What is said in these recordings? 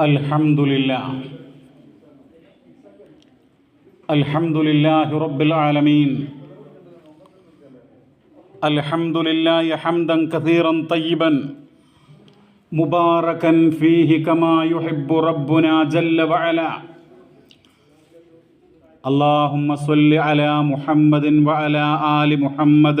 الحمد لله الحمد لله رب العالمين الحمد لله حمدا كثيرا طيبا مباركا فيه كما يحب ربنا جل وعلا اللهم صل على محمد وعلى آل محمد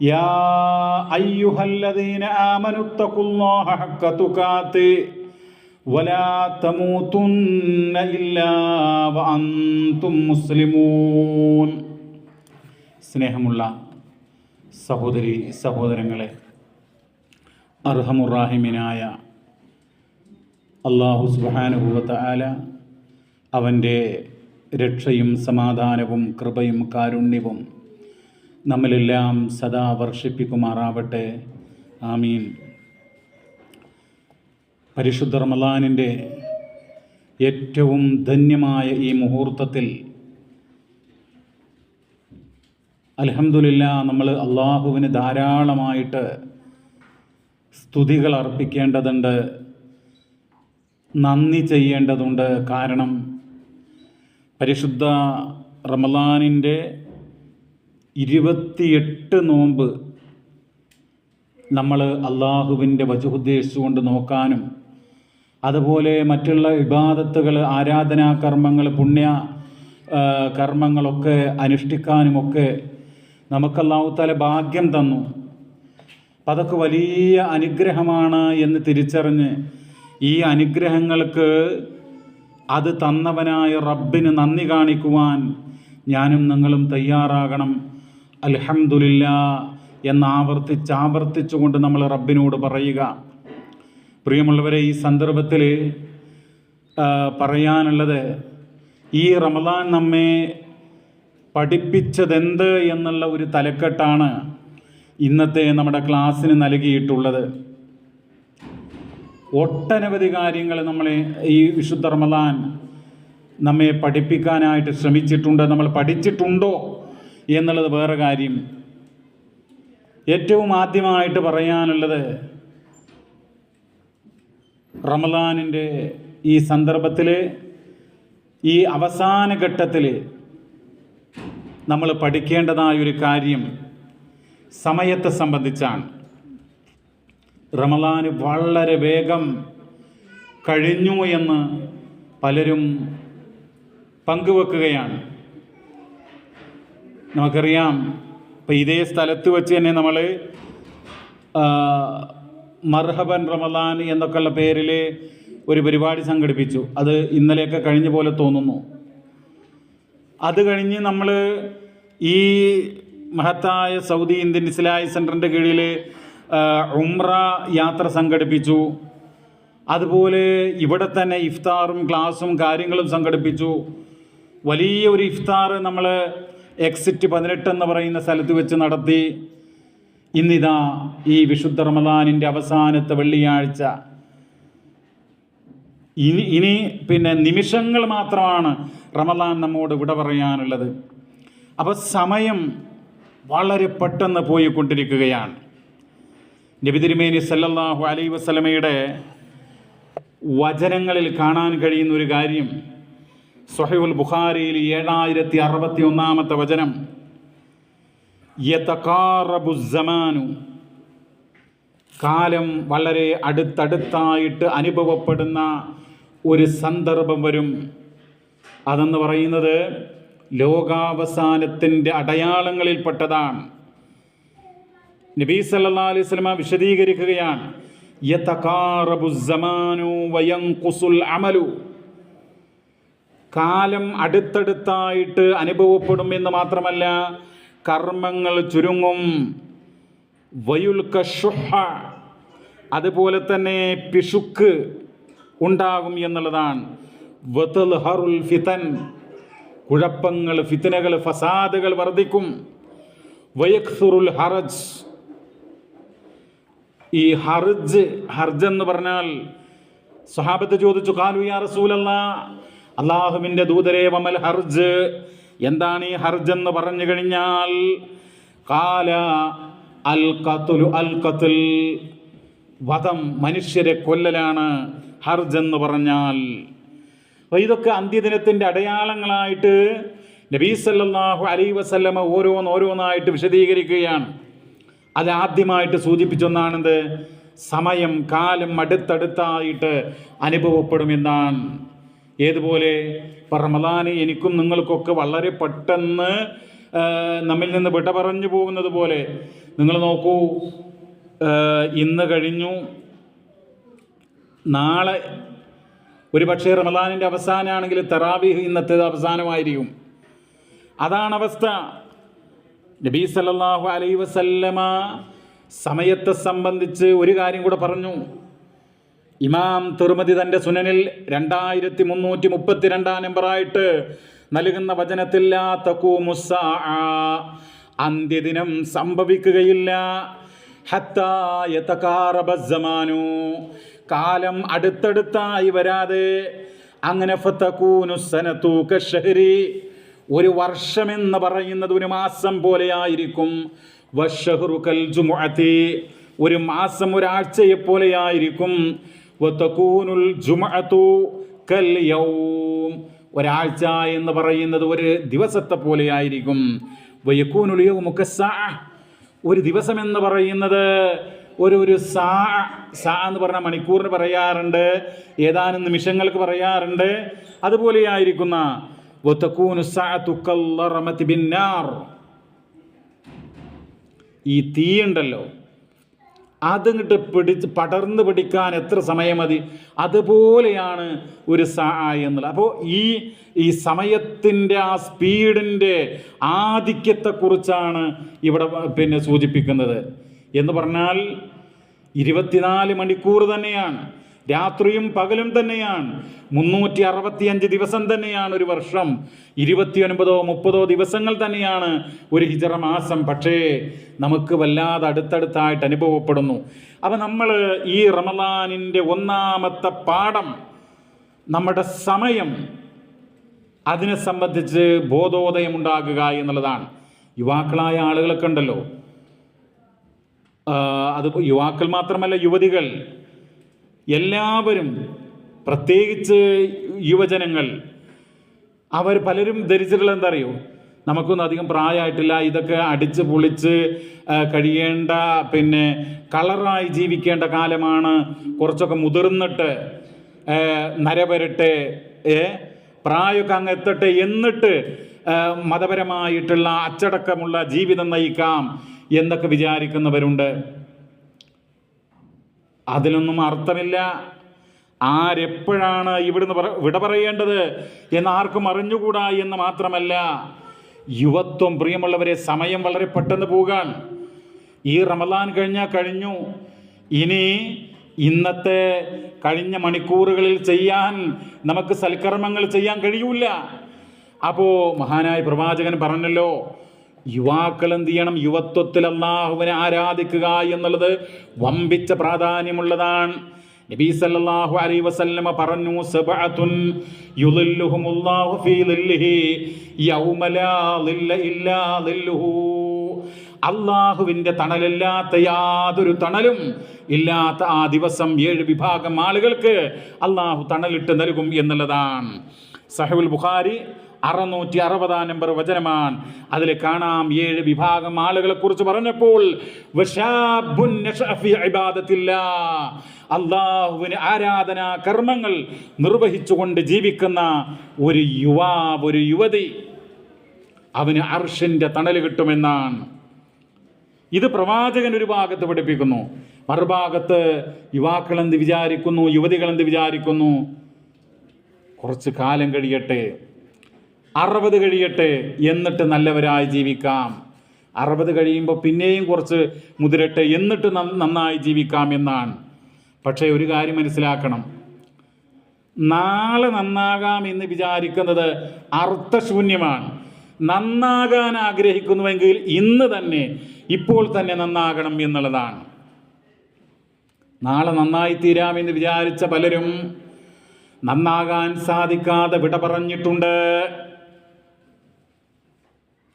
يا أيها الذين آمنوا اتقوا الله حق تقاته ولا تموتن إلا وأنتم مسلمون സ്നേഹമുള്ള സഹോദരി സഹോദരങ്ങളെ അർഹമുറാഹിമിനായ അള്ളാഹു സുബാനുഭവത്ത ആല അവൻ്റെ രക്ഷയും സമാധാനവും കൃപയും കാരുണ്യവും നമ്മളിലെല്ലാം സദാ വർഷിപ്പിക്കുമാറാവട്ടെ. ആമീൻ. പരിശുദ്ധ റമലാനിന്റെ ഏറ്റവും ധന്യമായ ഈ മുഹൂർത്തത്തിൽ അലഹമുല്ല നമ്മൾ അള്ളാഹുവിന് ധാരാളമായിട്ട് സ്തുതികൾ അർപ്പിക്കേണ്ടതുണ്ട് നന്ദി ചെയ്യേണ്ടതുണ്ട്. കാരണം പരിശുദ്ധ റമലാനിന്റെ ഇരുപത്തിയെട്ട് നോമ്പ് നമ്മൾ അള്ളാഹുവിന്റെ വചുദ്ദേശിച്ചുകൊണ്ട് നോക്കാനും അതുപോലെ മറ്റുള്ള വിവാദത്തുകൾ ആരാധനാ കർമ്മങ്ങൾ പുണ്യ കർമ്മങ്ങളൊക്കെ അനുഷ്ഠിക്കാനുമൊക്കെ നമുക്ക് അള്ളാഹുത്താല ഭാഗ്യം തന്നു. അപ്പം അതൊക്കെ വലിയ അനുഗ്രഹമാണ് എന്ന് തിരിച്ചറിഞ്ഞ് ഈ അനുഗ്രഹങ്ങൾക്ക് അത് തന്നവനായ റബ്ബിന് നന്ദി കാണിക്കുവാൻ ഞാനും നിങ്ങളും തയ്യാറാകണം. അൽഹംദുലില്ല എന്ന് ആവർത്തിച്ച് ആവർത്തിച്ചുകൊണ്ട് നമ്മൾ റബ്ബിനോട് പറയുക. പ്രിയമുള്ളവരെ ഈ സന്ദർഭത്തിൽ പറയാനുള്ളത് ഈ റമദാൻ നമ്മെ പഠിപ്പിച്ചതെന്ത് എന്നുള്ള ഒരു തലക്കെട്ടാണ് ഇന്നത്തെ നമ്മുടെ ക്ലാസ്സിന് നൽകിയിട്ടുള്ളത്. ഒട്ടനവധി കാര്യങ്ങൾ നമ്മളെ ഈ വിശുദ്ധ റമദാൻ നമ്മെ പഠിപ്പിക്കാനായിട്ട് ശ്രമിച്ചിട്ടുണ്ട്. നമ്മൾ പഠിച്ചിട്ടുണ്ടോ? എന്നുള്ളത് വേറെ കാര്യം. ഏറ്റവും ആദ്യമായിട്ട് പറയാനുള്ളത് റമദാനിന്റെ ഈ സന്ദർഭത്തിൽ ഈ അവസാന ഘട്ടത്തിൽ നമ്മൾ പഠിക്കേണ്ടതായ ഒരു കാര്യം സമയത്തെ സംബന്ധിച്ചാണ്. റമദാന് വളരെ വേഗം കഴിഞ്ഞു എന്ന് പലരും പങ്കുവെക്കുകയാണ്. നമുക്കറിയാം. ഇപ്പം ഇതേ സ്ഥലത്ത് വെച്ച് തന്നെ നമ്മൾ മർഹബൻ റമദാൻ എന്നൊക്കെയുള്ള പേരിൽ ഒരു പരിപാടി സംഘടിപ്പിച്ചു. അത് ഇന്നലെയൊക്കെ കഴിഞ്ഞ പോലെ തോന്നുന്നു. അത് കഴിഞ്ഞ് നമ്മൾ ഈ മഹത്തായ സൗദി ഇന്ത്യൻ ഇസ്ലായി സെന്ററിന്റെ കീഴിൽ ഉംറ യാത്ര സംഘടിപ്പിച്ചു. അതുപോലെ ഇവിടെ തന്നെ ഇഫ്താറും ക്ലാസും കാര്യങ്ങളും സംഘടിപ്പിച്ചു. വലിയ ഒരു ഇഫ്താർ നമ്മൾ എക്സിറ്റ് പതിനെട്ട് എന്ന് പറയുന്ന സ്ഥലത്ത് വെച്ച് നടത്തി ഇന്നിതാ ഈ വിശുദ്ധ റമദാനിന്റെ അവസാനത്തെ വെള്ളിയാഴ്ച. ഇനി ഇനി പിന്നെ നിമിഷങ്ങൾ മാത്രമാണ് റമദാൻ നമ്മോട് വിട പറയാനുള്ളത്. അപ്പോൾ സമയം വളരെ പെട്ടെന്ന് പോയിക്കൊണ്ടിരിക്കുകയാണ്. നബി തിരുമേനി സല്ലല്ലാഹു അലൈ വസലമയുടെ വചനങ്ങളിൽ കാണാൻ കഴിയുന്ന ഒരു കാര്യം സൊഹൈബുൽ ബുഖാരിയിൽ ഏഴായിരത്തി അറുപത്തി ഒന്നാമത്തെ വചനം യതകാറബുസമാനു കാലം വളരെ അടുത്തടുത്തായിട്ട് അനുഭവപ്പെടുന്ന ഒരു സന്ദർഭം വരും. അതെന്ന് പറയുന്നത് ലോകാവസാനത്തിന്റെ അടയാളങ്ങളിൽപ്പെട്ടതാണ്. നബീ സല്ലാ അലൈഹി സ്വലമ വിശദീകരിക്കുകയാണ്. യതകാറബുസമാനു വയങ്കുസുൽ അമലു. കാലം അടുത്തടുത്തായിട്ട് അനുഭവപ്പെടും എന്ന് മാത്രമല്ല കർമ്മങ്ങൾ ചുരുങ്ങും. വയുൽക ഷുഹ അതുപോലെ തന്നെ പിശുക്ക് ഉണ്ടാകും എന്നുള്ളതാണ്. വതൽഹറുൽ ഫിതൻ കുഴപ്പങ്ങൾ ഫിത്തനകൾ ഫസാദുകൾ വർദ്ധിക്കും. വയക്സുറുൽ ഹറജ് ഈ ഹർജ് ഹർജ് എന്ന് പറഞ്ഞാൽ സ്വഹാബത്ത് ചോദിച്ചു കാലു യാ റസൂലല്ല അള്ളാഹുവിന്റെ ദൂതരെ വമൽ ഹർജ്? എന്താണ് ഈ ഹർജ് എന്ന് പറഞ്ഞു കഴിഞ്ഞാൽ കാല അൽ കത്തുലു അൽ കത്തുൽ വധം മനുഷ്യരെ കൊല്ലലാണ് ഹർജ് എന്ന് പറഞ്ഞാൽ. ഇതൊക്കെ അന്ത്യദിനത്തിന്റെ അടയാളങ്ങളായിട്ട് നബീ സല്ലല്ലാഹു അലൈ വസല്ലമ ഓരോന്ന് ഓരോന്നായിട്ട് വിശദീകരിക്കുകയാണ്. അത് ആദ്യമായിട്ട് സൂചിപ്പിച്ചൊന്നാണെന്ത് സമയം കാലം അടുത്തടുത്തായിട്ട് അനുഭവപ്പെടുമെന്നാണ് ഏതുപോലെ? റമദാന് എനിക്കും നിങ്ങൾക്കൊക്കെ വളരെ പെട്ടെന്ന് നമ്മിൽ നിന്ന് വിട പറഞ്ഞു പോകുന്നത് പോലെ. നിങ്ങൾ നോക്കൂ ഇന്ന് കഴിഞ്ഞു. നാളെ ഒരു പക്ഷേ റമദാനിന്റെ അവസാനമാണെങ്കിൽ തെറാവീഹ് ഇന്നത്തേത് അവസാനമായിരിക്കും. അതാണ് അവസ്ഥ. നബീ സല്ലാഹു അലൈ വസല്ലമ സമയത്തെ സംബന്ധിച്ച് ഒരു കാര്യം കൂടെ പറഞ്ഞു. ഇമാം തിർമതി തന്റെ സുനനിൽ രണ്ടായിരത്തി മുന്നൂറ്റി മുപ്പത്തിരണ്ടാം നമ്പറായിട്ട് നൽകുന്ന വചനത്തിൽ തഖൂമു അന്ത്യദിനം സംഭവിക്കുകയില്ല. ഹത്താ യതകാറബ കാലം അടുത്തടുത്തായി വരാതെ അങ്ങനെ ഫതകൂനു സനതു കശഹരി ഒരു വർഷമെന്ന് പറയുന്നത് ഒരു മാസം പോലെയായിരിക്കും. വഷഹ്റു കൽ ജുമുഅത്തി. ഒരു മാസം ഒരാഴ്ചയെ പോലെയായിരിക്കും വതകൂനുൽ ജുമഅത്തു കൽ യൗം ഒരാഴ്ച എന്ന് പറയുന്നത് ഒരു ദിവസത്തെ പോലെയായിരിക്കും. വയക്കൂനുൽ യൗമു കസ്സാഅ ഒരു ദിവസം എന്ന് പറയുന്നത് ഒരു ഒരു സാ. സാ എന്ന് പറഞ്ഞ മണിക്കൂറിന് പറയാറുണ്ട് ഏതാനും നിമിഷങ്ങൾക്ക് പറയാറുണ്ട്. അതുപോലെയായിരിക്കുന്ന കല്ലറമതി ബിന്നാർ ഈ തീയുണ്ടല്ലോ അതിങ്ങോട്ട് പിടിച്ച് പടർന്ന് പിടിക്കാൻ എത്ര സമയം മതി അതുപോലെയാണ് ഒരു സാ എന്നുള്ളത്. അപ്പോൾ ഈ ഈ സമയത്തിന്റെ ആ സ്പീഡിന്റെ ആധിക്യത്തെക്കുറിച്ചാണ് ഇവിടെ പിന്നെ സൂചിപ്പിക്കുന്നത്. എന്ന് പറഞ്ഞാൽ ഇരുപത്തിനാല് മണിക്കൂർ തന്നെയാണ്. രാത്രിയും പകലും തന്നെയാണ്. മുന്നൂറ്റി അറുപത്തിയഞ്ച് ദിവസം തന്നെയാണ് ഒരു വർഷം. ഇരുപത്തിയൊൻപതോ മുപ്പതോ ദിവസങ്ങൾ തന്നെയാണ് ഒരു ഹിജറ മാസം. പക്ഷേ നമുക്ക് വല്ലാതെ അടുത്തടുത്തായിട്ട് അനുഭവപ്പെടുന്നു. അപ്പം നമ്മൾ ഈ റമദാനിന്റെ ഒന്നാമത്തെ പാഠം നമ്മുടെ സമയം അതിനെ സംബന്ധിച്ച് ബോധോദയം ഉണ്ടാകുക എന്നുള്ളതാണ്. യുവാക്കളായ ആളുകളൊക്കെ ഉണ്ടല്ലോ. അത് യുവാക്കൾ മാത്രമല്ല യുവതികൾ. എല്ലാവരും പ്രത്യേകിച്ച് യുവജനങ്ങൾ അവർ പലരും ധരിച്ചിട്ടുള്ള എന്താ അറിയോ നമുക്കൊന്നും അധികം പ്രായമായിട്ടില്ല. ഇതൊക്കെ അടിച്ച് പൊളിച്ച് കഴിയേണ്ട പിന്നെ കളറായി ജീവിക്കേണ്ട കാലമാണ്. കുറച്ചൊക്കെ മുതിർന്നിട്ട് നരവരട്ടെ ഏ പ്രായമൊക്കെ അങ്ങ് എത്തട്ടെ എന്നിട്ട് മതപരമായിട്ടുള്ള അച്ചടക്കമുള്ള ജീവിതം നയിക്കാം എന്നൊക്കെ വിചാരിക്കുന്നവരുണ്ട്. അതിലൊന്നും അർത്ഥമില്ല. ആരെപ്പോഴാണ് ഇവിടുന്ന് പറ വിട പറയേണ്ടത് എന്ന് ആർക്കും അറിഞ്ഞുകൂടാ എന്ന് മാത്രമല്ല യുവത്വം പ്രിയമുള്ളവരെ സമയം വളരെ പെട്ടെന്ന് പോകാൻ. ഈ റമദാൻ കഴിഞ്ഞാൽ കഴിഞ്ഞു. ഇനി ഇന്നത്തെ കഴിഞ്ഞ മണിക്കൂറുകളിൽ ചെയ്യാൻ നമുക്ക് സൽക്കർമ്മങ്ങൾ ചെയ്യാൻ കഴിയൂല. അപ്പോൾ മഹാനായ പ്രവാചകൻ പറഞ്ഞല്ലോ യുവാക്കൾ എന്ത് ചെയ്യണം? യുവത്വത്തിൽ അള്ളാഹുവിനെ ആരാധിക്കുക എന്നുള്ളത് വമ്പിച്ച പ്രാധാന്യമുള്ളതാണ്. നബീ സല്ലല്ലാഹു അലൈഹി വസല്ലമ പറഞ്ഞു യുളില്ലുഹുമുല്ലാഹു ഫീ ലാ തണലില്ലാത്ത യാതൊരു തണലും ഇല്ലാത്ത ആ ദിവസം ഏഴ് വിഭാഗം ആളുകൾക്ക് അള്ളാഹു തണലിട്ട് നൽകും എന്നുള്ളതാണ്. സഹബുൽ ബുഖാരി അറുന്നൂറ്റി അറുപതാം നമ്പർ വചനമാണ്. അതിൽ കാണാം ഏഴ് വിഭാഗം ആളുകളെ കുറിച്ച് പറഞ്ഞപ്പോൾ. അള്ളാഹുവിന് ആരാധനാ കർമ്മങ്ങൾ നിർവഹിച്ചുകൊണ്ട് ജീവിക്കുന്ന ഒരു യുവാവ് ഒരു യുവതി അവന് അർഷിന്റെ തണൽ കിട്ടുമെന്നാണ്. ഇത് പ്രവാചകൻ ഒരു ഭാഗത്ത് പഠിപ്പിക്കുന്നു. മറുഭാഗത്ത് യുവാക്കൾ എന്ത് വിചാരിക്കുന്നു യുവതികൾ എന്ത് വിചാരിക്കുന്നു? കുറച്ച് കാലം കഴിയട്ടെ അറുപത് കഴിയട്ടെ എന്നിട്ട് നല്ലവരായി ജീവിക്കാം. അറുപത് കഴിയുമ്പോൾ പിന്നെയും കുറച്ച് മുതിരട്ടെ എന്നിട്ട് നന്നായി ജീവിക്കാം എന്നാണ്. പക്ഷേ ഒരു കാര്യം മനസ്സിലാക്കണം. നാളെ നന്നാകാം എന്ന് വിചാരിക്കുന്നത് അർത്ഥശൂന്യമാണ്. നന്നാകാൻ ആഗ്രഹിക്കുന്നുവെങ്കിൽ ഇന്ന് തന്നെ ഇപ്പോൾ തന്നെ നന്നാകണം എന്നുള്ളതാണ്. നാളെ നന്നായി തീരാമെന്ന് വിചാരിച്ച പലരും നന്നാകാൻ സാധിക്കാതെ വിട പറഞ്ഞിട്ടുണ്ട്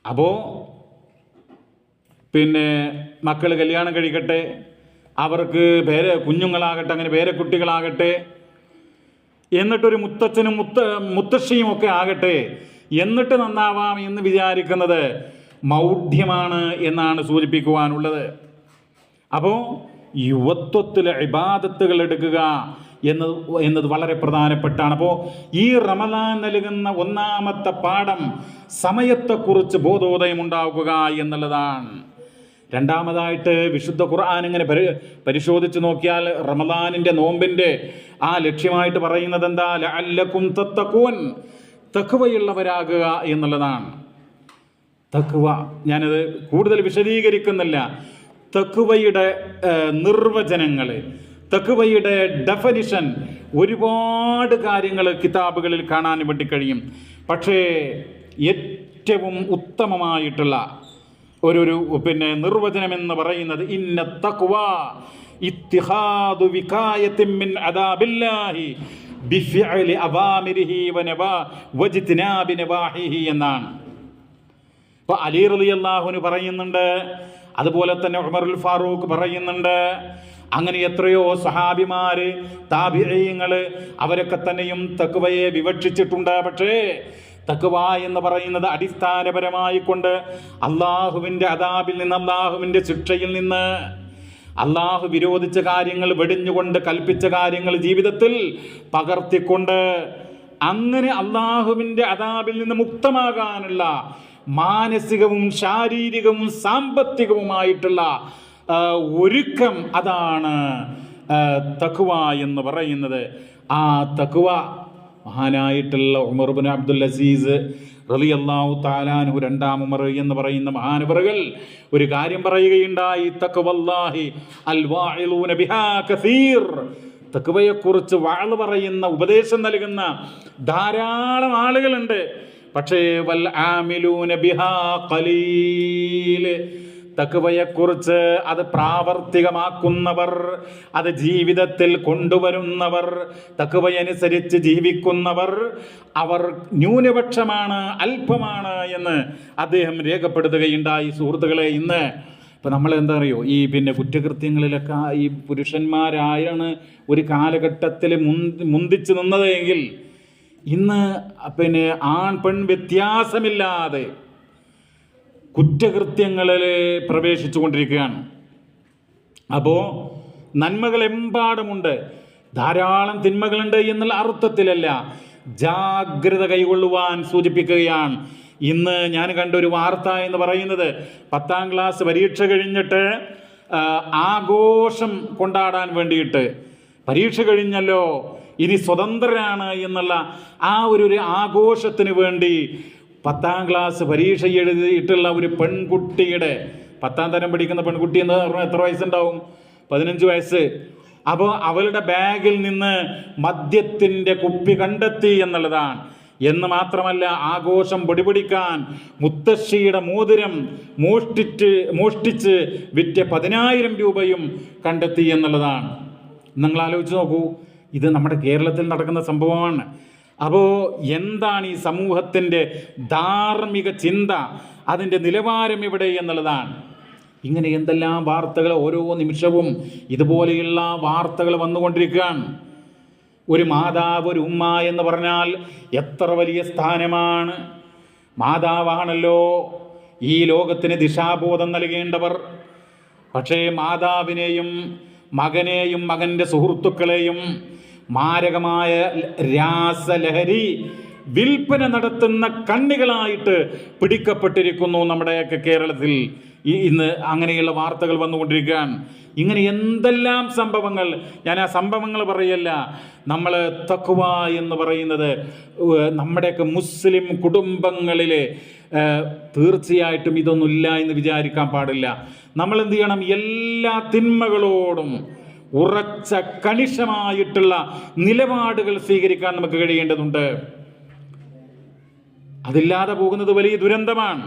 അപ്പോ പിന്നെ മക്കൾ കല്യാണം കഴിക്കട്ടെ അവർക്ക് പേര് കുഞ്ഞുങ്ങളാകട്ടെ അങ്ങനെ പേരെ കുട്ടികളാകട്ടെ എന്നിട്ടൊരു മുത്തച്ഛനും മുത്ത മുത്തശ്ശിയും ഒക്കെ ആകട്ടെ എന്നിട്ട് നന്നാവാം എന്ന് വിചാരിക്കുന്നത് മൗഢ്യമാണ് എന്നാണ് സൂചിപ്പിക്കുവാനുള്ളത്. അപ്പോൾ യുവത്വത്തിലെ ഇബാദത്തുകൾ എടുക്കുക എന്നത് എന്നത് വളരെ പ്രധാനപ്പെട്ടാണ്. അപ്പോൾ ഈ റമദാൻ നൽകുന്ന ഒന്നാമത്തെ പാഠം സമയത്തെക്കുറിച്ച് ബോധോദയം ഉണ്ടാക്കുക എന്നുള്ളതാണ്. രണ്ടാമതായിട്ട് വിശുദ്ധ ഖുർആൻ ഇങ്ങനെ പരി പരിശോധിച്ച് നോക്കിയാൽ റമദാനിന്റെ നോമ്പിന്റെ ആ ലക്ഷ്യമായിട്ട് പറയുന്നത് എന്താ? ലഅല്ലക്കും തത്തക്കൂൻ തക്കുവയുള്ളവരാകുക എന്നുള്ളതാണ്. തക്കുവ ഞാനത് കൂടുതൽ വിശദീകരിക്കുന്നില്ല. തക്കുവയുടെ നിർവചനങ്ങൾ തക്കുവയുടെ ഡെഫനിഷൻ ഒരുപാട് കാര്യങ്ങൾ കിതാബുകളിൽ കാണാൻ വേണ്ടി കഴിയും. പക്ഷേ ഏറ്റവും ഉത്തമമായിട്ടുള്ള ഒരു പിന്നെ നിർവചനം എന്ന് പറയുന്നത് ഇന്ന തക്വ ഇത്തിഹാദു വികായത്തിൻ അദാബില്ലാഹി ബിഫിഅലി അവാമിരിഹി വനവാ വജ്തിനാബി നവാഹിഹി എന്നാണ്. അപ്പോൾ അലി റളിയല്ലാഹുവിന് പറയുന്നുണ്ട്. അതുപോലെ തന്നെ ഉമറുൽ ഫാറൂഖ് പറയുന്നുണ്ട്. അങ്ങനെ എത്രയോ സഹാബിമാര് താപിഴയങ്ങൾ അവരൊക്കെ തന്നെയും തക്കുവയെ വിവക്ഷിച്ചിട്ടുണ്ട്. പക്ഷേ തക്കുവ എന്ന് പറയുന്നത് അടിസ്ഥാനപരമായി കൊണ്ട് അള്ളാഹുവിന്റെ അതാബിൽ നിന്ന് അള്ളാഹുവിന്റെ ശിക്ഷയിൽ നിന്ന് അള്ളാഹു വിരോധിച്ച കാര്യങ്ങൾ വെടിഞ്ഞുകൊണ്ട് കൽപ്പിച്ച കാര്യങ്ങൾ ജീവിതത്തിൽ പകർത്തിക്കൊണ്ട് അങ്ങനെ അള്ളാഹുവിന്റെ അതാബിൽ നിന്ന് മുക്തമാകാനുള്ള മാനസികവും ശാരീരികവും സാമ്പത്തികവുമായിട്ടുള്ള ഒരുക്കം അതാണ് തക്കുവ എന്ന് പറയുന്നത്. ആ തഖ്വ മഹാനായിട്ടുള്ള ഉമർബിൻ അബ്ദുൽ അസീസ് റലി അള്ളാഹു താലാനു രണ്ടാം ഉമർ എന്ന് പറയുന്ന മഹാനുവറുകൾ ഒരു കാര്യം പറയുകയുണ്ടായി തക്കുവല്ലാഹി അൽ വാഇലൂന ബിഹാ കസീർ. തക്കുവയെക്കുറിച്ച് വാൾ പറയുന്ന ഉപദേശം നൽകുന്ന ധാരാളം ആളുകളുണ്ട്. പക്ഷേ വൽ ആമിലൂന ബിഹാ ഖലീൽ. തക്വയെക്കുറിച്ച് അത് പ്രാവർത്തികമാക്കുന്നവർ അത് ജീവിതത്തിൽ കൊണ്ടുവരുന്നവർ തക്കുവയനുസരിച്ച് ജീവിക്കുന്നവർ അവർ ന്യൂനപക്ഷമാണ് അല്പമാണ് എന്ന് അദ്ദേഹം രേഖപ്പെടുത്തുകയുണ്ടായി. സുഹൃത്തുക്കളെ ഇന്ന് ഇപ്പം നമ്മൾ എന്താ അറിയോ? ഈ പിന്നെ കുറ്റകൃത്യങ്ങളിലൊക്കെ ഈ പുരുഷന്മാരായാണ് ഒരു കാലഘട്ടത്തിൽ മുന്തി മുന്തിച്ച് നിന്നത് ഇന്ന് പിന്നെ ആൺ പെൺ വ്യത്യാസമില്ലാതെ കുറ്റകൃത്യങ്ങളിൽ പ്രവേശിച്ചു കൊണ്ടിരിക്കുകയാണ് അപ്പോൾ നന്മകളെമ്പാടുമുണ്ട്. ധാരാളം തിന്മകളുണ്ട് എന്നുള്ള അർത്ഥത്തിലല്ല. ജാഗ്രത കൈകൊള്ളുവാൻ സൂചിപ്പിക്കുകയാണ്. ഇന്ന് ഞാൻ കണ്ട ഒരു വാർത്ത എന്ന് പറയുന്നത് പത്താം ക്ലാസ് പരീക്ഷ കഴിഞ്ഞിട്ട് ആഘോഷം കൊണ്ടാടാൻ വേണ്ടിയിട്ട്. പരീക്ഷ കഴിഞ്ഞല്ലോ. ഇനി സ്വതന്ത്രരാണ് എന്നുള്ള ആ ഒരു ഒരു ആഘോഷത്തിന് വേണ്ടി പത്താം ക്ലാസ് പരീക്ഷ എഴുതിയിട്ടുള്ള ഒരു പെൺകുട്ടിയുടെ പത്താം തരം പഠിക്കുന്ന പെൺകുട്ടി എന്ന് പറഞ്ഞാൽ എത്ര വയസ്സുണ്ടാവും? പതിനഞ്ച് വയസ്സ്. അപ്പോൾ അവളുടെ ബാഗിൽ നിന്ന് മദ്യത്തിന്റെ കുപ്പി കണ്ടെത്തി എന്നുള്ളതാണ്. എന്ന് മാത്രമല്ല ആഘോഷം പൊടിപിടിക്കാൻ മുത്തശ്ശിയുടെ മോതിരം മോഷ്ടിച്ച് മോഷ്ടിച്ച് വിറ്റ പതിനായിരം രൂപയും കണ്ടെത്തി എന്നുള്ളതാണ്. നിങ്ങൾ ആലോചിച്ച് നോക്കൂ ഇത് നമ്മുടെ കേരളത്തിൽ നടക്കുന്ന സംഭവമാണ്. അപ്പോൾ എന്താണ് ഈ സമൂഹത്തിന്റെ ധാർമ്മിക ചിന്ത? അതിന്റെ നിലവാരം എവിടെ എന്നുള്ളതാണ്. ഇങ്ങനെ എന്തെല്ലാം വാർത്തകൾ ഓരോ നിമിഷവും ഇതുപോലെയുള്ള വാർത്തകൾ വന്നുകൊണ്ടിരിക്കുകയാണ്. ഒരു മാതാവ് ഒരു ഉമ്മ എന്ന് പറഞ്ഞാൽ എത്ര വലിയ സ്ഥാനമാണ്. മാതാവാണല്ലോ ഈ ലോകത്തിന് ദിശാബോധം നൽകേണ്ടവർ. പക്ഷേ മാതാവിനെയും മകനെയും മകന്റെ സുഹൃത്തുക്കളെയും മാരകമായ രാസലഹരി വിൽപ്പന നടത്തുന്ന കണ്ണികളായിട്ട് പിടിക്കപ്പെട്ടിരിക്കുന്നു നമ്മുടെയൊക്കെ കേരളത്തിൽ. ഈ ഇന്ന് അങ്ങനെയുള്ള വാർത്തകൾ വന്നുകൊണ്ടിരിക്കുകയാണ് ഇങ്ങനെ എന്തെല്ലാം സംഭവങ്ങൾ? ഞാൻ ആ സംഭവങ്ങൾ പറയല്ല. നമ്മൾ തക്കുവ എന്ന് പറയുന്നത് നമ്മുടെയൊക്കെ മുസ്ലിം കുടുംബങ്ങളിൽ തീർച്ചയായിട്ടും ഇതൊന്നുമില്ല എന്ന് വിചാരിക്കാൻ പാടില്ല. നമ്മൾ എന്ത് ചെയ്യണം? എല്ലാ തിന്മകളോടും ഉറച്ച കണിഷമായിട്ടുള്ള നിലപാടുകൾ സ്വീകരിക്കാൻ നമുക്ക് കഴിയേണ്ടതുണ്ട്. അതില്ലാതെ പോകുന്നത് വലിയ ദുരന്തമാണ്.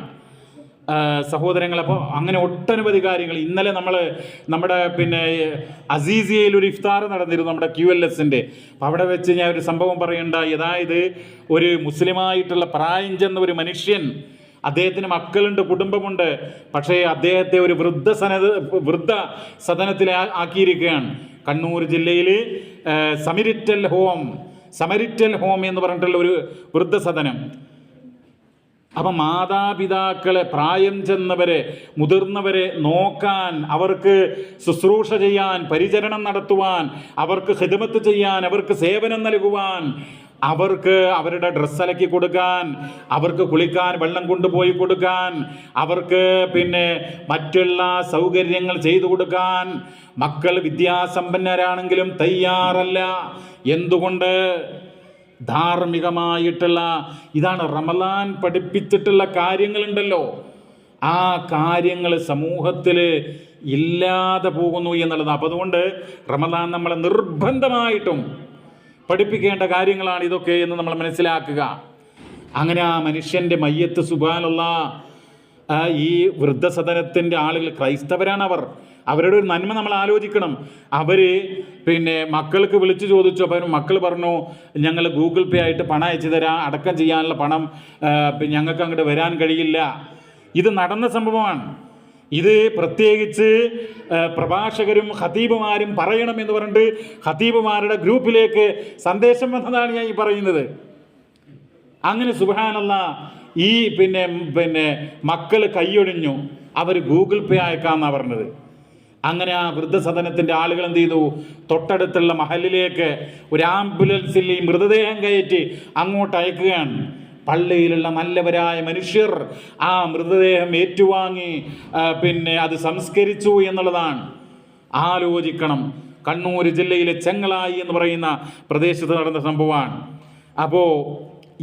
സഹോദരങ്ങൾ അപ്പോൾ അങ്ങനെ ഒട്ടനവധി കാര്യങ്ങൾ. ഇന്നലെ നമ്മൾ നമ്മുടെ പിന്നെ അസീസിയയിൽ ഒരു ഇഫ്താർ നടന്നിരുന്നു നമ്മുടെ ക്യു എൽ എസിന്റെ അപ്പോൾ അവിടെ വെച്ച് ഞാൻ ഒരു സംഭവം പറയണ്ടായി അതായത് ഒരു മുസ്ലിമായിട്ടുള്ള പ്രായം ചെന്ന ഒരു മനുഷ്യൻ അദ്ദേഹത്തിന് മക്കളുണ്ട് കുടുംബമുണ്ട്. പക്ഷേ അദ്ദേഹത്തെ ഒരു വൃദ്ധ സന വൃദ്ധ സദനത്തിൽ ആക്കിയിരിക്കുകയാണ്. കണ്ണൂർ ജില്ലയിൽ സമിരിറ്റൽ ഹോം സമരിറ്റൽ ഹോം എന്ന് പറഞ്ഞിട്ടുള്ള ഒരു വൃദ്ധസദനം അപ്പം മാതാപിതാക്കളെ പ്രായം ചെന്നവരെ മുതിർന്നവരെ നോക്കാൻ അവർക്ക് ശുശ്രൂഷ ചെയ്യാൻ പരിചരണം നടത്തുവാൻ അവർക്ക് ഹിതമത്ത് ചെയ്യാൻ അവർക്ക് സേവനം നൽകുവാൻ അവർക്ക് അവരുടെ ഡ്രസ്സ് അലക്കി കൊടുക്കാൻ അവർക്ക് കുളിക്കാൻ വെള്ളം കൊണ്ടുപോയി കൊടുക്കാൻ അവർക്ക് പിന്നെ മറ്റുള്ള സൗകര്യങ്ങൾ ചെയ്തു കൊടുക്കാൻ മക്കൾ വിദ്യാസമ്പന്നരാണെങ്കിലും തയ്യാറല്ല. എന്തുകൊണ്ട്? ധാർമ്മികമായിട്ടുള്ള ഇതാണ് റമലാൻ പഠിപ്പിച്ചിട്ടുള്ള കാര്യങ്ങളുണ്ടല്ലോ. ആ കാര്യങ്ങൾ സമൂഹത്തിൽ ഇല്ലാതെ പോകുന്നു എന്നുള്ളത് അപ്പം അതുകൊണ്ട് റമലാൻ നമ്മളെ നിർബന്ധമായിട്ടും പഠിപ്പിക്കേണ്ട കാര്യങ്ങളാണ് ഇതൊക്കെ എന്ന് നമ്മൾ മനസ്സിലാക്കുക. അങ്ങനെ ആ മനുഷ്യന്റെ മയ്യത്ത് സുബാനുള്ള ഈ വൃദ്ധസദനത്തിന്റെ ആളുകൾ ക്രൈസ്തവരാണ് അവർ. അവരുടെ ഒരു നന്മ നമ്മൾ ആലോചിക്കണം. അവർ പിന്നെ മക്കൾക്ക് വിളിച്ചു ചോദിച്ചു. അപ്പം മക്കൾ പറഞ്ഞു ഞങ്ങൾ ഗൂഗിൾ പേ ആയിട്ട് പണം അയച്ചു തരാം. അടക്കം ചെയ്യാനുള്ള പണം ഞങ്ങൾക്ക് അങ്ങോട്ട് വരാൻ കഴിയില്ല. ഇത് നടന്ന സംഭവമാണ്. ഇത് പ്രത്യേകിച്ച് പ്രഭാഷകരും ഹതീബുമാരും പറയണം എന്ന് പറഞ്ഞിട്ട് ഹതീബുമാരുടെ ഗ്രൂപ്പിലേക്ക് സന്ദേശം വന്നതാണ് ഞാൻ ഈ പറയുന്നത്. അങ്ങനെ സുബാനല്ല ഈ പിന്നെ പിന്നെ മക്കൾ കൈയൊഴിഞ്ഞു അവർ ഗൂഗിൾ പേ അയക്കാമെന്നാണ് പറഞ്ഞത്. അങ്ങനെ ആ വൃദ്ധസദനത്തിന്റെ ആളുകൾ എന്ത് ചെയ്തു? തൊട്ടടുത്തുള്ള മഹലിലേക്ക് ഒരു ആംബുലൻസിൽ ഈ മൃതദേഹം കയറ്റി അങ്ങോട്ട് അയക്കുകയാണ്. പള്ളിയിലുള്ള നല്ലവരായ മനുഷ്യർ ആ മൃതദേഹം ഏറ്റുവാങ്ങി പിന്നെ അത് സംസ്കരിച്ചു എന്നുള്ളതാണ്. ആലോചിക്കണം. കണ്ണൂർ ജില്ലയിലെ ചെങ്ങളായി എന്ന് പറയുന്ന പ്രദേശത്ത് നടന്ന സംഭവമാണ്. അപ്പോൾ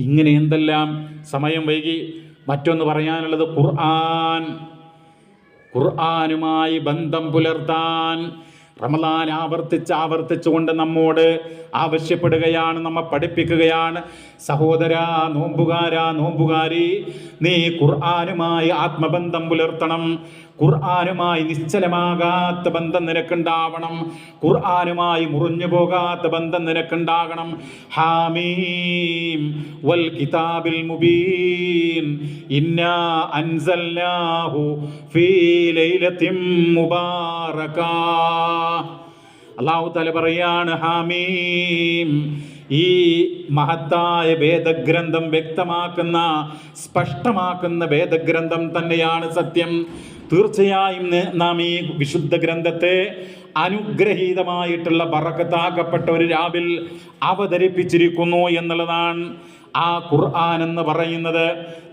ഇങ്ങനെ എന്തെല്ലാം സമയം വൈകി? മറ്റൊന്ന് പറയാനുള്ളത് ഖുർആൻ. ഖുർആാനുമായി ബന്ധം പുലർത്താൻ റമദാൻ ആവർത്തിച്ച് ആവർത്തിച്ചുകൊണ്ട് നമ്മോട് ആവശ്യപ്പെടുകയാണ് നമ്മെ പഠിപ്പിക്കുകയാണ്. സഹോദര നോമ്പുകാരാ നോമ്പുകാരി നീ ഖുർആാനുമായി ആത്മബന്ധം പുലർത്തണം. ഖുർആനുമായി നിശ്ചലമാകാത്ത ബന്ധം നിനക്കുണ്ടാവണം. ഖുർആാനുമായി മുറിഞ്ഞു പോകാത്ത ബന്ധം നിനക്കുണ്ടാകണം. ഹാമീം വൽ കിതാബിൽ മുബീൻ. ഇന്നാ അൻസൽനാഹു ഫീ ലൈലത്തിൻ മുബാറക. അള്ളാഹു തല പറയാണ് ഹാമീം ഈ മഹത്തായ വേദഗ്രന്ഥം വ്യക്തമാക്കുന്ന സ്പഷ്ടമാക്കുന്ന വേദഗ്രന്ഥം തന്നെയാണ് സത്യം. തീർച്ചയായും ന- ഈ വിശുദ്ധ ഗ്രന്ഥത്തെ അനുഗ്രഹീതമായിട്ടുള്ള ബറക്കത്താക്കപ്പെട്ട ഒരു രാവിൽ അവതരിപ്പിച്ചിരിക്കുന്നു എന്നുള്ളതാണ് ആ ഖുർആൻ എന്ന് പറയുന്നത്.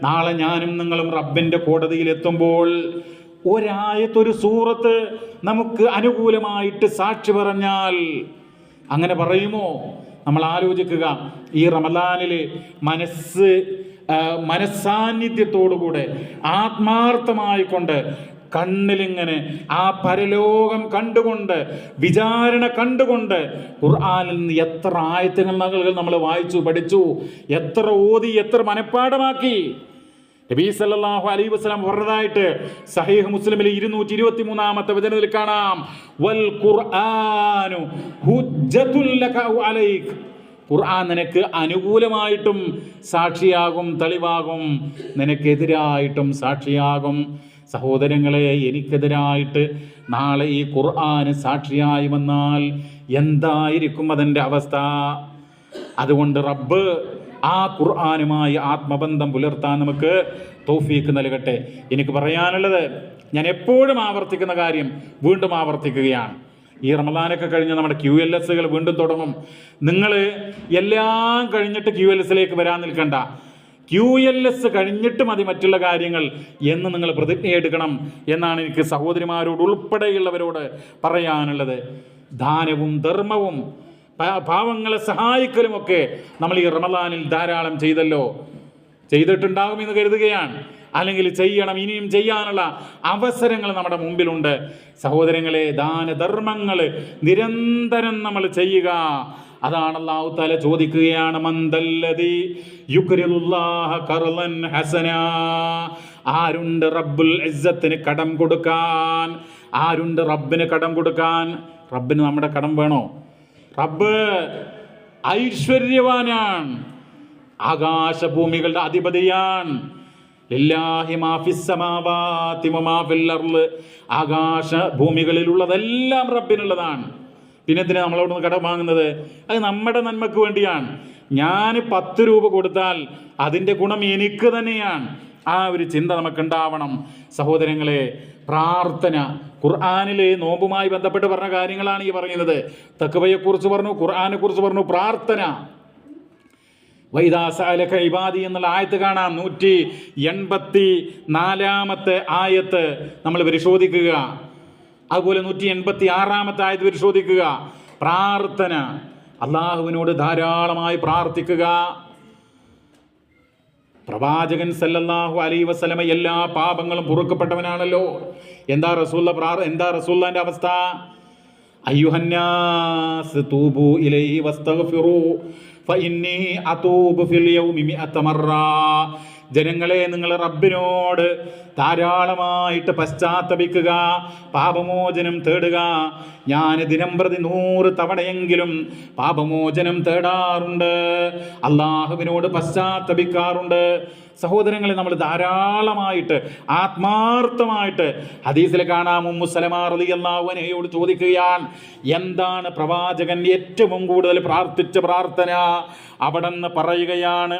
നാളെ ഞാനും നിങ്ങളും റബ്ബിന്റെ കോടതിയിൽ എത്തുമ്പോൾ ഒരായത്തൊരു സൂറത്ത് നമുക്ക് അനുകൂലമായിട്ട് സാക്ഷി പറഞ്ഞാൽ അങ്ങനെ പറയുമോ? നമ്മൾ ആലോചിക്കുക ഈ റമദാനിൽ മനസ്സ് മനസ്സാന്നിധ്യത്തോടുകൂടെ ആത്മാർത്ഥമായിക്കൊണ്ട് കണ്ണിലിങ്ങനെ ആ പരലോകം കണ്ടുകൊണ്ട് വിചാരണ കണ്ടുകൊണ്ട് ഖുർആാനിൽ നിന്ന് എത്ര ആയത്തുകൾ നമ്മൾ വായിച്ചു പഠിച്ചു എത്ര ഓതി എത്ര മനഃപ്പാടമാക്കി നബീ സല്ലല്ലാഹു അലൈഹി വസല്ലം പറഞ്ഞതായിട്ട് സഹീഹ് മുസ്ലിമിൽ ഇരുന്നൂറ്റി ഇരുപത്തി മൂന്നാമത്തെ വചനത്തിൽ കാണാം. വൽ ഖുർആനു അലൈക്. ഖുർആൻ നിനക്ക് അനുകൂലമായിട്ടും സാക്ഷിയാകും തെളിവാകും. നിനക്കെതിരായിട്ടും സാക്ഷിയാകും. സഹോദരങ്ങളെ എനിക്കെതിരായിട്ട് നാളെ ഈ ഖുർആന് സാക്ഷിയായി വന്നാൽ എന്തായിരിക്കും അതിന്റെ അവസ്ഥ? അതുകൊണ്ട് റബ്ബ് ആ ഖുർആാനുമായി ആത്മബന്ധം പുലർത്താൻ നമുക്ക് തൗഫീക്ക് നൽകട്ടെ. എനിക്ക് പറയാനുള്ളത് ഞാൻ എപ്പോഴും ആവർത്തിക്കുന്ന കാര്യം വീണ്ടും ആവർത്തിക്കുകയാണ്. ഈ റമദാനൊക്കെ കഴിഞ്ഞ് നമ്മുടെ ക്യു എൽ എസ്സുകൾ വീണ്ടും തുടങ്ങും. നിങ്ങൾ എല്ലാം കഴിഞ്ഞിട്ട് ക്യു എൽ എസിലേക്ക് വരാൻ നിൽക്കണ്ട. ക്യു എൽ എസ് കഴിഞ്ഞിട്ട് മതി മറ്റുള്ള കാര്യങ്ങൾ എന്ന് നിങ്ങൾ പ്രതിജ്ഞയെടുക്കണം എന്നാണ് എനിക്ക് സഹോദരിമാരോട് ഉൾപ്പെടെയുള്ളവരോട് പറയാനുള്ളത്. ദാനവും ധർമ്മവും പാവങ്ങളെ സഹായിക്കലുമൊക്കെ നമ്മൾ ഈ റമദാനിൽ ധാരാളം ചെയ്തല്ലോ. ചെയ്തിട്ടുണ്ടാകും എന്ന് കരുതുകയാണ്. അല്ലെങ്കിൽ ചെയ്യണം ഇനിയും ചെയ്യാനുള്ള അവസരങ്ങൾ നമ്മുടെ മുമ്പിലുണ്ട്. സഹോദരങ്ങളെ ദാനധർമ്മങ്ങൾ നിരന്തരം നമ്മൾ ചെയ്യുക. അതാണ് അള്ളാഹു തല ചോദിക്കുകയാണ് മന്ദല്ലതി ഖർളൻ ഹസന. ആരുണ്ട് റബ്ബുൽ ഇസ്സത്തിന് കടം കൊടുക്കാൻ? ആരുണ്ട് റബ്ബിന് കടം കൊടുക്കാൻ? റബ്ബിന് നമ്മുടെ കടം വേണോ? റബ്ബ് ഐശ്വര്യവാനാണ്. ആകാശഭൂമികളുടെ അധിപതിയാണ്. ആകാശ ഭൂമികളിലുള്ളതെല്ലാം റബ്ബിനുള്ളതാണ്. പിന്നെ എന്തിനാണ് നമ്മളവിടെ നിന്ന് കടം വാങ്ങുന്നത്? അത് നമ്മുടെ നന്മക്ക് വേണ്ടിയാണ്. ഞാൻ പത്ത് രൂപ കൊടുത്താൽ അതിന്റെ ഗുണം എനിക്ക് തന്നെയാണ്. ആ ഒരു ചിന്ത നമുക്കുണ്ടാവണം. സഹോദരങ്ങളെ പ്രാർത്ഥന. ഖുർആാനിലെ നോമ്പുമായി ബന്ധപ്പെട്ട് പറഞ്ഞ കാര്യങ്ങളാണ് ഈ പറയുന്നത്. തക്കവയെക്കുറിച്ച് പറഞ്ഞു ഖുർആാനെ കുറിച്ച് പറഞ്ഞു പ്രാർത്ഥന. വൈദാസാലക ഇബാദി എന്നുള്ള ആയത്ത് കാണാം. നൂറ്റി എൺപത്തി നാലാമത്തെ ആയത്ത് നമ്മൾ പരിശോധിക്കുക. അതുപോലെ നൂറ്റി എൺപത്തി ആറാമത്തെ ആയത് പരിശോധിക്കുക. പ്രാർത്ഥന. അള്ളാഹുവിനോട് ധാരാളമായി പ്രാർത്ഥിക്കുക. പ്രവാചകൻ സല്ലല്ലാഹു അലൈ വസല്ലമ എല്ലാ പാപങ്ങളും പൊറുക്കപ്പെട്ടവനാണല്ലോ. എന്താ റസൂല്ല പ്രാർ എന്താ റസൂല്ലാന്റെ അവസ്ഥ? അയ്യുഹന്നാസ് ഫഇന്നി ഫിൽ യൗമി ജനങ്ങളെ നിങ്ങൾ റബ്ബിനോട് ധാരാളമായിട്ട് പശ്ചാത്തപിക്കുക പാപമോചനം തേടുക. ഞാൻ ദിനം പ്രതി നൂറ് തവണയെങ്കിലും പാപമോചനം തേടാറുണ്ട്. അള്ളാഹുവിനോട് പശ്ചാത്തപിക്കാറുണ്ട്. സഹോദരങ്ങളെ നമ്മൾ ധാരാളമായിട്ട് ആത്മാർത്ഥമായിട്ട് ഹദീസിൽ കാണാം. ഉമ്മു സലമാ റളിയല്ലാഹു അൻഹയോട് ചോദിക്കുകയാണ് എന്താണ് പ്രവാചകൻ ഏറ്റവും കൂടുതൽ പ്രാർത്ഥിച്ച പ്രാർത്ഥന? അവിടെ നിന്ന് പറയുകയാണ്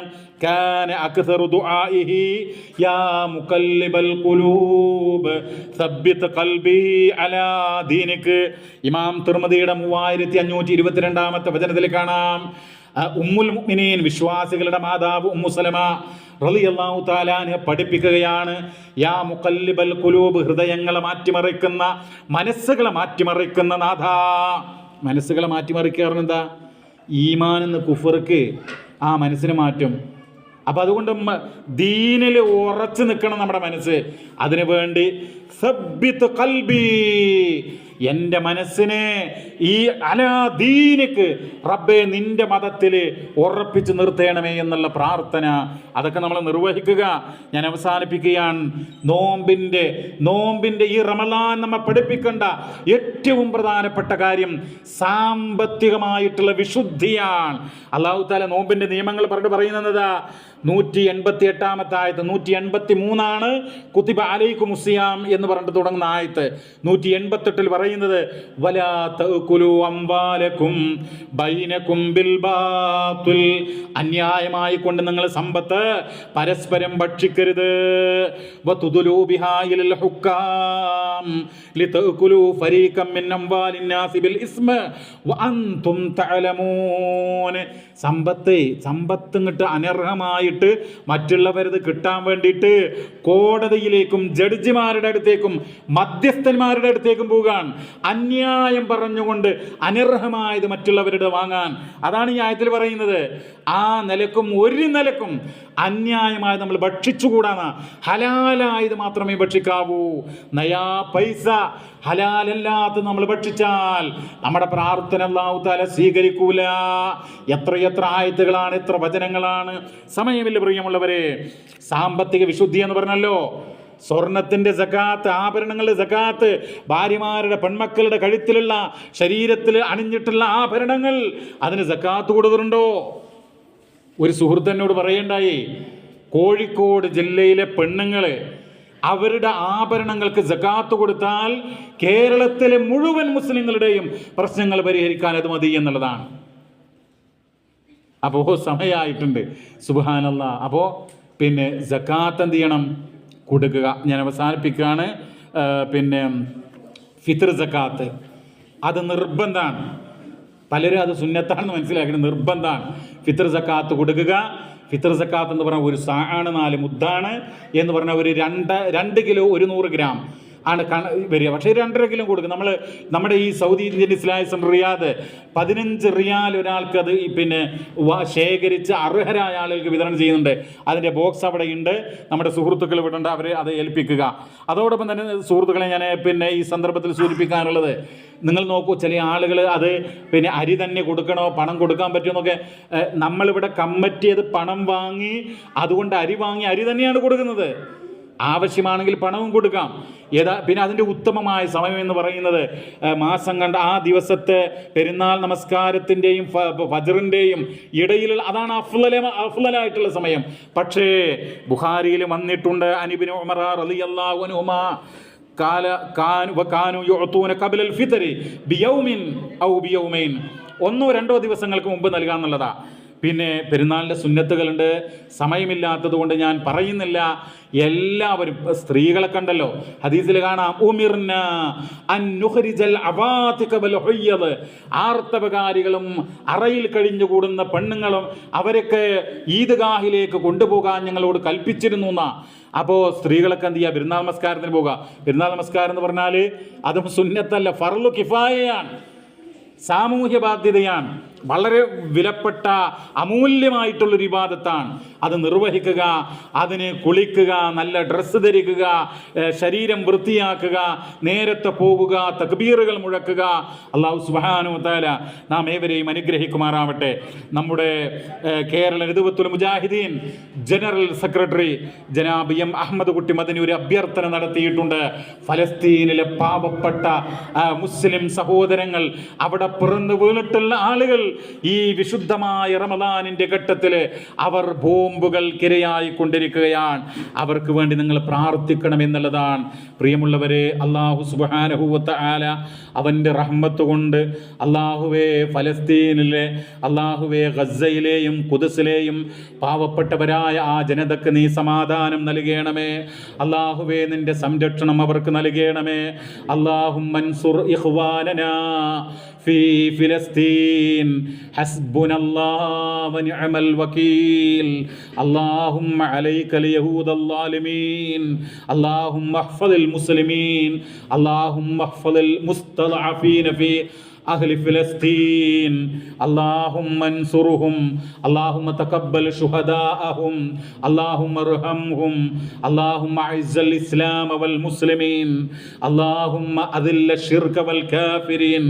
അലാ ഇമാം തിർമതിയുടെ മൂവായിരത്തി അഞ്ഞൂറ്റി ഇരുപത്തിരണ്ടാമത്തെ വചനത്തിൽ കാണാം ഉമ്മുൽ മുഅ്മിനീൻ വിശ്വാസികളുടെ മാതാവ് ഉമ്മു സലമ റളിയല്ലാഹു പഠിപ്പിക്കുകയാണ്. യാ മുഖല്ലിബൽ കുലൂബ് ഹൃദയങ്ങളെ മാറ്റിമറിക്കുന്ന മനസ്സുകളെ മാറ്റിമറിക്കുന്ന നാഥ. മനസ്സുകളെ മാറ്റിമറിക്കാറുണ്ട് എന്താ? ഈമാൻ എന്ന് കുഫർക്ക് ആ മനസ്സിനെ മാറ്റും. അപ്പം അതുകൊണ്ട് ദീനിൽ ഉറച്ചു നിൽക്കണം നമ്മുടെ മനസ്സ്. അതിനു വേണ്ടി സബ്ബിത്ത് കൽബി. എന്റെ മനസ്സിനെ ഈ അലാദീനക്ക് റബ്ബെ നിന്റെ മതത്തിൽ ഉറപ്പിച്ചു നിർത്തേണമേ എന്നുള്ള പ്രാർത്ഥന അതൊക്കെ നമ്മൾ നിർവഹിക്കുക. ഞാൻ അവസാനിപ്പിക്കുകയാണ്. നോമ്പിന്റെ നോമ്പിന്റെ ഈ റമലാൻ നമ്മെ പഠിപ്പിക്കേണ്ട ഏറ്റവും പ്രധാനപ്പെട്ട കാര്യം സാമ്പത്തികമായിട്ടുള്ള വിശുദ്ധിയാണ്. അള്ളാഹു താല നോമ്പിന്റെ നിയമങ്ങൾ പറഞ്ഞു പറയുന്നത് നൂറ്റി എൺപത്തി എട്ടാമത്തെ ആയത്ത് നൂറ്റി എൺപത്തി മൂന്നാണ് കുത്തിബ അലൈക്കു മുസിയാം എന്ന് പറഞ്ഞിട്ട് തുടങ്ങുന്ന ആയത്ത് നൂറ്റി എൺപത്തെട്ടിൽ പറയുന്നത് അന്യായമായി കൊണ്ട് നിങ്ങൾ സമ്പത്ത് പരസ്പരം ഭക്ഷിക്കരുത്. ഫരീഖം സമ്പത്ത് സമ്പത്ത് ഇങ്ങോട്ട് അനർഹമായിട്ട് മറ്റുള്ളവരത് കിട്ടാൻ വേണ്ടിയിട്ട് കോടതിയിലേക്കും ജഡ്ജിമാരുടെ അടുത്തേക്കും മധ്യസ്ഥന്മാരുടെ അടുത്തേക്കും പോകാൻ അന്യായം പറഞ്ഞുകൊണ്ട് അനർഹമായത് മറ്റുള്ളവരുടെ വാങ്ങാൻ. അതാണ് ഈ ആയത്തിൽ പറയുന്നത്. ആ നിലക്കും ഒരു നിലക്കും അന്യായമായത് നമ്മൾ ഭക്ഷിച്ചുകൂടാന്ന്. ഹലാലായത് മാത്രമേ ഭക്ഷിക്കാവൂ. നയാ പൈസ. ഹലാലല്ലാത്ത നമ്മൾ ഭക്ഷിച്ചാൽ നമ്മുടെ പ്രാർത്ഥന അള്ളാഹു താല സ്വീകരിക്കൂല. എത്രയെത്ര ആയത്തുകളാണ് എത്ര വചനങ്ങളാണ്. സമയമില്ല പ്രിയമുള്ളവരെ. സാമ്പത്തിക വിശുദ്ധി എന്ന് പറഞ്ഞല്ലോ. സ്വർണത്തിന്റെ സകാത്ത് ആഭരണങ്ങളുടെ സകാത്ത് ഭാര്യമാരുടെ പെൺമക്കളുടെ കഴുത്തിലുള്ള ശരീരത്തിൽ അണിഞ്ഞിട്ടുള്ള ആഭരണങ്ങൾ അതിന് സക്കാത്ത് കൊടുത്തിട്ടുണ്ടോ? ഒരു സുഹൃത്തനോട് പറയണ്ടായി കോഴിക്കോട് ജില്ലയിലെ പെണ്ണുങ്ങളെ അവരുടെ ആഭരണങ്ങൾക്ക് ജക്കാത്ത് കൊടുത്താൽ കേരളത്തിലെ മുഴുവൻ മുസ്ലിങ്ങളുടെയും പ്രശ്നങ്ങൾ പരിഹരിക്കാൻ അത് മതി എന്നുള്ളതാണ്. അപ്പോൾ സമയമായിട്ടുണ്ട് സുബാനല്ല അപ്പോൾ പിന്നെ ജക്കാത്ത് എന്ത് ചെയ്യണം? കൊടുക്കുക. ഞാൻ അവസാനിപ്പിക്കുകയാണ്. പിന്നെ ഫിത്ർ ജക്കാത്ത്. അത് നിർബന്ധമാണ് പലരും അത് സുന്നത്താണെന്ന് മനസ്സിലാക്കുന്നത് നിർബന്ധമാണ് ഫിത്ർ സക്കാത്ത് കൊടുക്കുക. ഫിത്ർ സക്കാത്ത് എന്ന് പറഞ്ഞാൽ ഒരു സാണ് നാല് മുദ്ദാണ് എന്ന് പറഞ്ഞാൽ ഒരു രണ്ട് രണ്ട് കിലോ ഒരു നൂറ് ഗ്രാം. ആണ് കണ വരിക. പക്ഷേ രണ്ടര കിലോ കൊടുക്കും. നമ്മൾ നമ്മുടെ ഈ Saudi Indian Islamic centre Riyadh പതിനഞ്ച് റിയാൽ ഒരാൾക്ക് അത് പിന്നെ ശേഖരിച്ച് അർഹരായ ആളുകൾക്ക് വിതരണം ചെയ്യുന്നുണ്ട്. അതിന്റെ ബോക്സ് അവിടെ ഉണ്ട് നമ്മുടെ സുഹൃത്തുക്കൾ ഇവിടെ ഉണ്ട് അവരെ അത് ഏൽപ്പിക്കുക. അതോടൊപ്പം തന്നെ സുഹൃത്തുക്കളെ ഞാൻ പിന്നെ ഈ സന്ദർഭത്തിൽ സൂചിപ്പിക്കാനുള്ളത് നിങ്ങൾ നോക്കൂ ചില ആളുകൾ അത് പിന്നെ അരി തന്നെ കൊടുക്കണോ പണം കൊടുക്കാൻ പറ്റുമെന്നൊക്കെ നമ്മളിവിടെ കമ്മറ്റിയത് പണം വാങ്ങി അതുകൊണ്ട് അരി വാങ്ങി അരി തന്നെയാണ് കൊടുക്കുന്നത്. ആവശ്യമാണെങ്കിൽ പണവും കൊടുക്കാം. ഏതാ പിന്നെ അതിന്റെ ഉത്തമമായ സമയം എന്ന് പറയുന്നത് മാസം കണ്ട ആ ദിവസത്തെ പെരുന്നാൾ നമസ്കാരത്തിന്റെയും ഫജറിന്റെയും ഇടയിൽ അതാണ് അഫ്ലല അഫ്ലലായിട്ടുള്ള സമയം. പക്ഷേ ബുഹാരിയിൽ വന്നിട്ടുണ്ട് അനിബിൻ കാല കാനു ബിയൗമിൻ ഔ ബിയൗമൈൻ. ഒന്നോ രണ്ടോ ദിവസങ്ങൾക്ക് മുമ്പ് നൽകാന്നുള്ളതാ. പിന്നെ പെരുന്നാളിന്റെ സുന്നത്തുകളുണ്ട്. സമയമില്ലാത്തത് കൊണ്ട് ഞാൻ പറയുന്നില്ല. എല്ലാവരും സ്ത്രീകളെ കണ്ടല്ലോ. ഹദീസിൽ കാണാം ആർത്തവകാരികളും അറയിൽ കഴിഞ്ഞുകൂടുന്ന പെണ്ണുങ്ങളും അവരൊക്കെ ഈദ്ഗാഹിലേക്ക് കൊണ്ടുപോകാൻ ഞങ്ങളോട് കൽപ്പിച്ചിരുന്നു എന്നാ. അപ്പോൾ സ്ത്രീകളൊക്കെ എന്ത് ചെയ്യുക പെരുന്നാൾ നമസ്കാരത്തിന് പോകുക പെരുന്നാൾ നമസ്കാരം എന്ന് പറഞ്ഞാൽ അതും സുന്നത്തല്ല ഫർലു കിഫായയാണ്. സാമൂഹ്യ ബാധ്യതയാണ് വളരെ വിലപ്പെട്ട അമൂല്യമായിട്ടുള്ളൊരു വിവാദത്താണ്. അത് നിർവഹിക്കുക അതിന് കുളിക്കുക നല്ല ഡ്രസ്സ് ധരിക്കുക ശരീരം വൃത്തിയാക്കുക നേരത്തെ പോകുക തക്ബീറുകൾ മുഴക്കുക. അള്ളാഹു സുബാനു താല നാം ഏവരെയും അനുഗ്രഹിക്കുമാറാവട്ടെ. നമ്മുടെ കേരള നെതുവത്തുൽ മുജാഹിദീൻ ജനറൽ സെക്രട്ടറി ജനാബ് എം അഹമ്മദ് കുട്ടി മദനി ഒരു അഭ്യർത്ഥന നടത്തിയിട്ടുണ്ട്. ഫലസ്തീനിലെ പാവപ്പെട്ട മുസ്ലിം സഹോദരങ്ങൾ അവിടെ പിറന്നു വീണിട്ടുള്ള ആളുകൾ ഈ വിശുദ്ധമായ റമദാനിന്റെ ഘട്ടത്തിൽ അവർ ബോംബുകൾ കിരയായി കൊണ്ടിരിക്കുകയാണ് അവർക്ക് വേണ്ടി നിങ്ങൾ പ്രാർത്ഥിക്കണം എന്നുള്ളതാണ്. പ്രിയമുള്ളവരെ അള്ളാഹു സുബാനഹുവത്ത ആല അവന്റെ റഹ്മത്ത് കൊണ്ട് അള്ളാഹുവെ ഫലസ്തീനിലെ അള്ളാഹുവെ ഗസയിലെയും കുദസിലെയും പാവപ്പെട്ടവരായ ആ ജനതക്ക് നീ സമാധാനം നൽകണമേ. അള്ളാഹുവെ നിന്റെ സംരക്ഷണം അവർക്ക് നൽകണമേ. അള്ളാഹു മൻസുർ ഇഖ്വാനനാ. في فلسطين. حسبنا الله ونعم الوكيل. اللهم عليك اليهود الظالمين. اللهم احفظ المسلمين. اللهم احفظ المستضعفين في أهل فلسطين. اللهم انصرهم. اللهم تقبل شهداءهم. اللهم ارحمهم. اللهم أعز الإسلام والمسلمين. اللهم أذل الشرك والكافرين.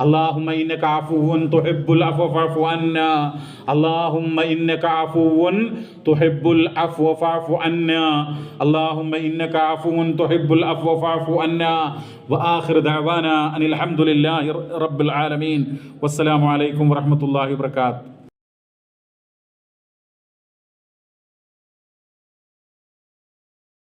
اللهم إنك عفو تحب العفو فاعف عنا. اللهم إنك عفو تحب العفو فاعف عنا اللهم إنك عفو تحب العفو فاعف عنا وآخر دعوانا أن الحمد لله رب العالمين والسلام عليكم ورحمة الله وبركاته